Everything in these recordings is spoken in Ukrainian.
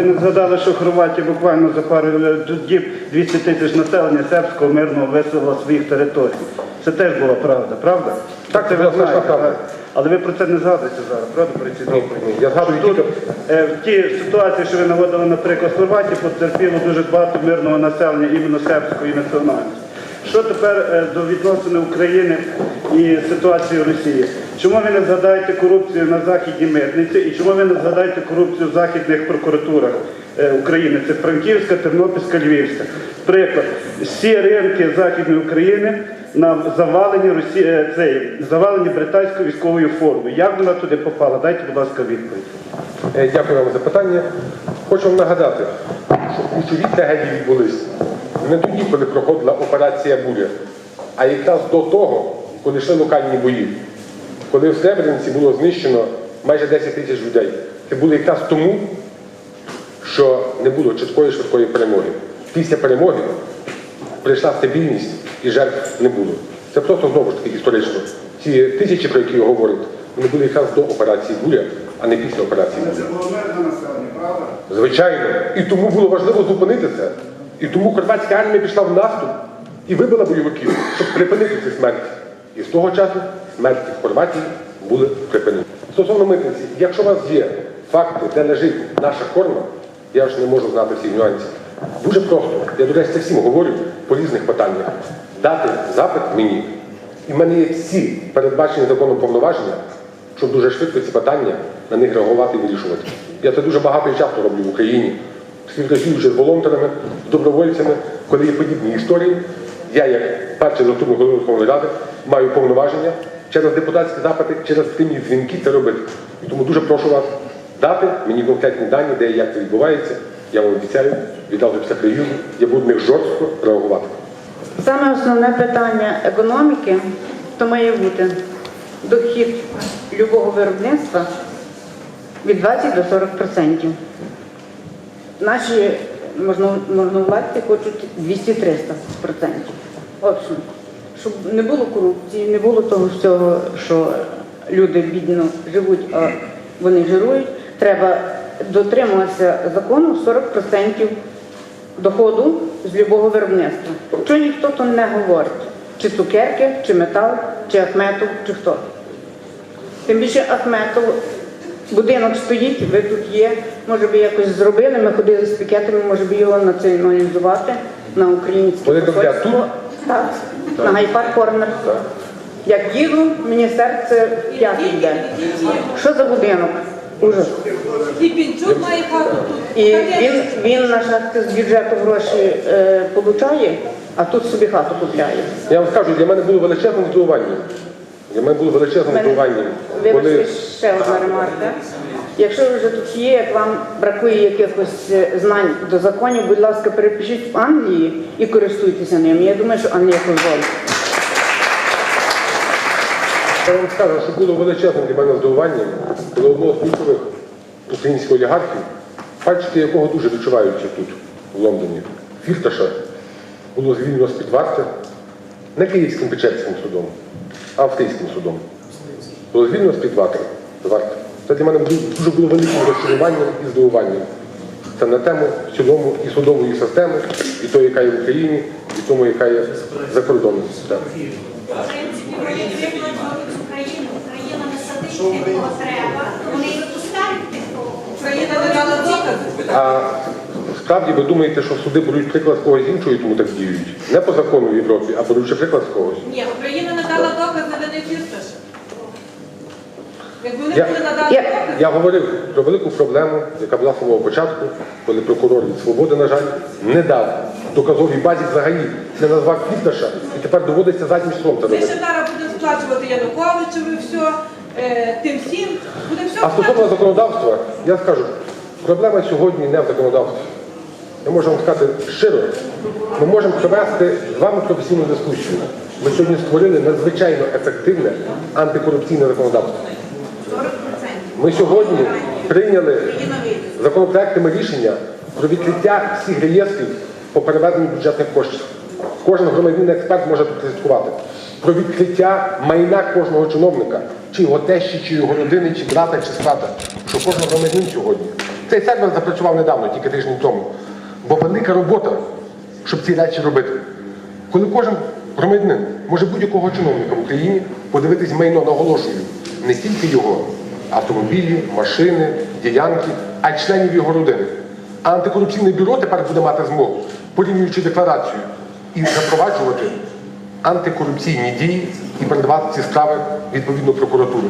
ви не згадали, що Хорватія буквально за пару діб 200 тисяч населення сербського мирного виселило своїх територій. Це теж була правда, правда? Так, це ви знаєте. правда. Але ви про це не згадуєте зараз, правда, цій ні, я згадую Що тільки- е, В тій ситуації, що ви наводили, наприклад, Хорватії, потерпіло дуже багато мирного населення, іменно сербської національності. Що тепер е, до відносини України і ситуації Росії? Чому ви не згадаєте корупцію на західній митниці і чому ви не згадаєте корупцію в західних прокуратурах е, України? Це Франківська, Тернопільська, Львівська. Приклад, всі ринки Західної України на завалені Росії, е, цей, завалені британською військовою формою. Як вона туди попала? Дайте, будь ласка, відповідь. Е, Дякую вам за питання. Хочу вам нагадати, що ключові трагедії відбулись не тоді, коли проходила операція Буря, а якраз до того, коли йшли локальні бої. Коли в Сребрениці було знищено майже 10 тисяч людей. Це було якраз тому, що не було чіткої швидкої перемоги. Після перемоги прийшла стабільність і жертв не було. Це просто знову ж таки історично. Ці тисячі, про які говорять, вони були якраз до операції Буря, а не після операції Буря. Це було мирне населення, правда? Звичайно. І тому було важливо зупинити це. І тому хорватська армія пішла в наступ і вибила бойовиків, щоб припинити ці смерті. І з того часу Хорватії були припинені. Стосовно митниці, якщо у вас є факти, де лежить наша форма, я ж не можу знати всіх нюансів. Дуже просто, я до речі, це всім говорю по різних питаннях. Дати запит мені. І в мене є всі передбачені законом повноваження, щоб дуже швидко ці питання на них реагувати і вирішувати. Я це дуже багато і часто роблю в Україні, співпрацюючи з волонтерами, з добровольцями, коли є подібні історії. Я, як перший заступник голови Верховної Ради, маю повноваження через депутатські запити, через прямі дзвінки це робити. Тому дуже прошу вас дати мені конкретні дані, де і як це відбувається. Я вам обіцяю, відразу після приїзду я буду них жорстко реагувати. Саме основне питання економіки то має бути дохід любого виробництва від 20 до 40%. Наші можновладці хочуть 200-300%. Общем, щоб не було корупції, не було того всього, що люди бідно живуть, а вони жирують, треба дотримуватися закону 40% доходу з любого виробництва. Що ніхто то не говорить, чи цукерки, чи метал, чи Ахметов, чи хто. Тим більше Ахметов, будинок стоїть, ви тут є, може би якось зробили, ми ходили з пікетами, може би його націоналізувати на українське посольство. Так, на Гайпар Корнер. Як їду, мені серце п'ятий йде. Що за будинок? Ужас. І Пінчук має хату тут. І він, він на шахти з бюджету гроші е, получає, а тут собі хату купляє. Я вам скажу, для мене було величезним здивуванням. Для мене було величезним Мене- здивуванням. Вибачте, Коли ще одна ремарка. Якщо ви вже тут є, як вам бракує якихось е, знань до законів, будь ласка, перепишіть в Англії і користуйтеся ним. Я думаю, що Англія дозволить. я вам скажу, що було величезним для мене здивуванням, коли одного з ключових українських олігархів, пальчики якого дуже відчуваються тут, в Лондоні, Фірташа, було звільнено з-під варти не Київським Печерським судом, а Австрійським судом. Було звільнено з варти. Це для мене дуже було великим розчаруванням і здивуванням. Це на тему в цілому і судової системи, і тої, яка є в Україні, і тому, яка є за кордоном. Так. В принципі, Україну. Україна не садить кого треба. Вони випускають Україна не дала докази. А справді ви думаєте, що суди беруть приклад з когось іншого і тому так діють? Не по закону в Європі, а беручи приклад з когось. Ні, Україна не дала докази, вони фірташ. Якби вони Я- були надали Я- докази, Я говорив про велику проблему, яка була з самого початку, коли прокурор від свободи, на жаль, не дав доказовій базі взагалі, не назвав Фірташа, і тепер доводиться заднім числом це ми ще робити. зараз будемо сплачувати Януковичеві все, е, тим всім. Буде все А стосовно сплачувати. законодавства, я скажу, проблема сьогодні не в законодавстві. Я можу вам сказати щиро, ми можемо провести з вами професійну дискусію. Ми сьогодні створили надзвичайно ефективне антикорупційне законодавство. 40%. Ми сьогодні прийняли законопроектами рішення про відкриття всіх реєстрів по переведенню бюджетних коштів. Кожен громадянин експерт може тут слідкувати. Про відкриття майна кожного чиновника, чи його тещі, чи його родини, чи брата, чи свата. Що кожен громадянин сьогодні Цей сервер запрацював недавно, тільки тиждень тому. Бо велика робота, щоб ці речі робити. Коли кожен громадянин може будь-якого чиновника в Україні подивитись майно, наголошую, не тільки його автомобілі, машини, ділянки, а й членів його родини. Антикорупційне бюро тепер буде мати змогу, порівнюючи декларацію, і запроваджувати антикорупційні дії і передавати ці справи відповідно прокуратурі.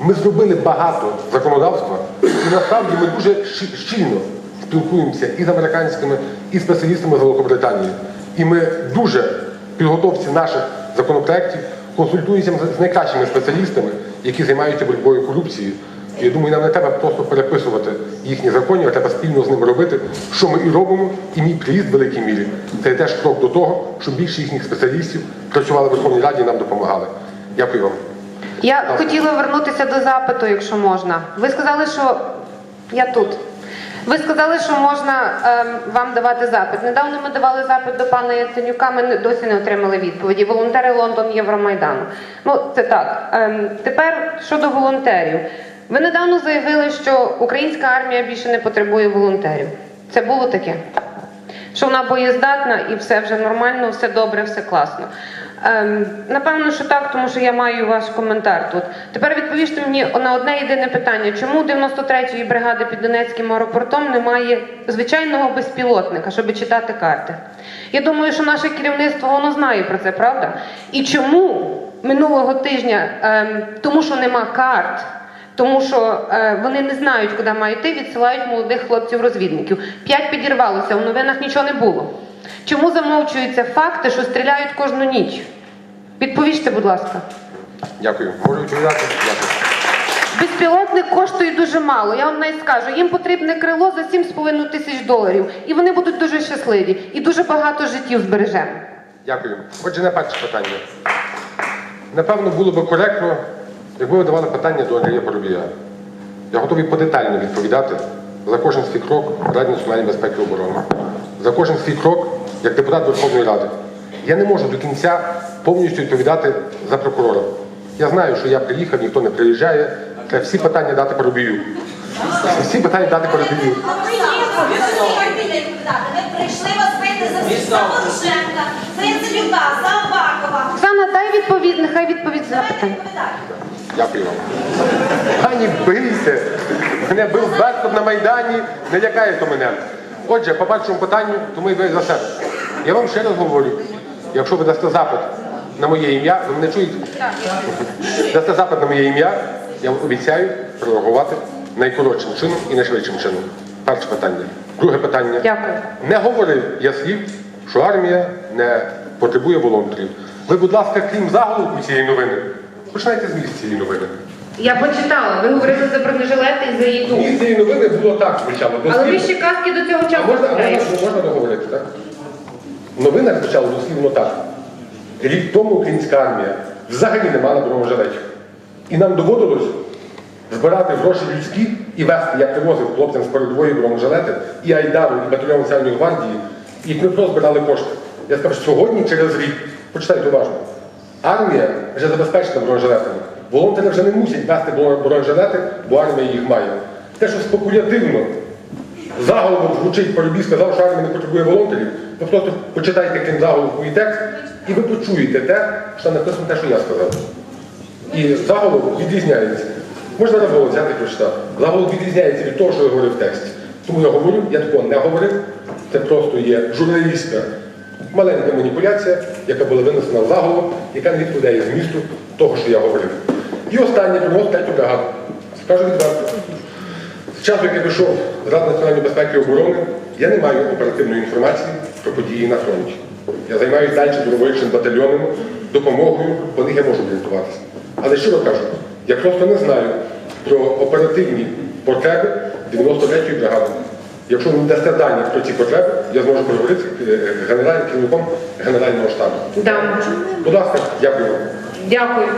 Ми зробили багато законодавства, і насправді ми дуже щільно спілкуємося і з американськими, і спеціалістами з Великобританії. І ми дуже підготовці наших законопроєктів консультуємося з- найкращими спеціалістами, які займаються боротьбою корупцією. Я думаю, нам не треба просто переписувати їхні закони, а треба спільно з ними робити, що ми і робимо. І мій приїзд в великій мірі це теж крок до того, щоб більше їхніх спеціалістів працювали в Верховній Раді і нам допомагали. Дякую вам. Я хотіла вернутися до запиту, якщо можна. Ви сказали, що я тут. Ви сказали, що можна ем, вам давати запит. Недавно ми давали запит до пана Яценюка, ми досі не отримали відповіді. Волонтери Лондон Євромайдану. Ну, це так. Ем, тепер щодо волонтерів. Ви недавно заявили, що українська армія більше не потребує волонтерів. Це було таке? Що вона боєздатна і все вже нормально, все добре, все класно. Ем, напевно, що так, тому що я маю ваш коментар тут. Тепер відповісти мені на одне єдине питання: чому 93-ї бригади під Донецьким аеропортом немає звичайного безпілотника, щоб читати карти? Я думаю, що наше керівництво воно знає про це, правда? І чому минулого тижня, ем, тому що нема карт. Тому що е, вони не знають, куди мають йти, відсилають молодих хлопців-розвідників. П'ять підірвалося, у новинах нічого не було. Чому замовчуються факти, що стріляють кожну ніч? Відповіжте, будь ласка. Дякую. Можу відповідати? Дякую. Безпілотник коштує дуже мало. Я вам навіть скажу, їм потрібне крило за 7,5 тисяч доларів. І вони будуть дуже щасливі. І дуже багато життів збережемо. Дякую. Отже, на перше питання. Напевно, було би коректно, якби ви давали питання до Андрія Поробія. Я готовий подетально відповідати за кожен свій крок в Раді національної безпеки і оборони. За кожен свій крок як депутат Верховної Ради. Я не можу до кінця повністю відповідати за прокурора. Я знаю, що я приїхав, ніхто не приїжджає. Треба всі питання дати Поробію. Всі питання дати Поробію. Ви прийшли вас бити за всіх, за Порошенка, за Яценюка, за Авакова. Оксана, дай відповідь, нехай відповідь за Давайте Дякую вам. Пані, бийте. Мене бив Беркут на Майдані, не лякаєте мене. Отже, по першому питанню, тому і ви за себе. Я вам ще раз говорю, якщо ви дасте запит на моє ім'я, ви мене чуєте? Дасте запит на моє ім'я, я вам обіцяю прореагувати найкоротшим чином і найшвидшим чином. Перше питання. Друге питання. Дякую. Не говорив я слів, що армія не потребує волонтерів. Ви, будь ласка, крім заголовку цієї новини, починайте з місць цієї новини. Я почитала. Ви говорили за бронежилети і за їду. Місць цієї новини було так звучало. Але ви дослівно. ще казки до цього А часу можна, а можна, можна договорити, так? Новина звучала дослівно так. Рік тому українська армія взагалі не мала бронежилетів. І нам доводилось збирати гроші людські і вести, я привозив хлопцям з передової бронежилети, і Айдару, і батальйон Національної гвардії, і Дніпро збирали кошти. Я сказав, що сьогодні, через рік, почитайте уважно, армія вже забезпечена бронежилетами. Волонтери вже не мусять вести бронежилети, бо армія їх має. Те, що спекулятивно заголовок звучить Парубій сказав, що армія не потребує волонтерів. Ви просто почитайте крім заголовку і текст, і ви почуєте те, що написано те, що я сказав. І заголовок відрізняється. Можна раз взяти і прочитати. Заголовок відрізняється від того, що я говорив в тексті. Тому я говорю, я такого не говорив. Це просто є журналістська маленька маніпуляція, яка була винесена в заголовок, яка не відповідає змісту того, що я говорив. І останнє принос третю бригаду. Скажу відверто. З часу, як я вийшов з Ради національної безпеки і оборони, я не маю оперативної інформації про події на фронті. Я займаюся далі добровольчим батальйоном, допомогою, по них я можу орієнтуватися. Але щиро кажу, я просто не знаю про оперативні потреби 93-ї бригади. Якщо ви дасте дані про ці потреби, я зможу поговорити з е, генеральним керівником Генерального штабу. Да. Будь ласка, дякую вам. Дякую.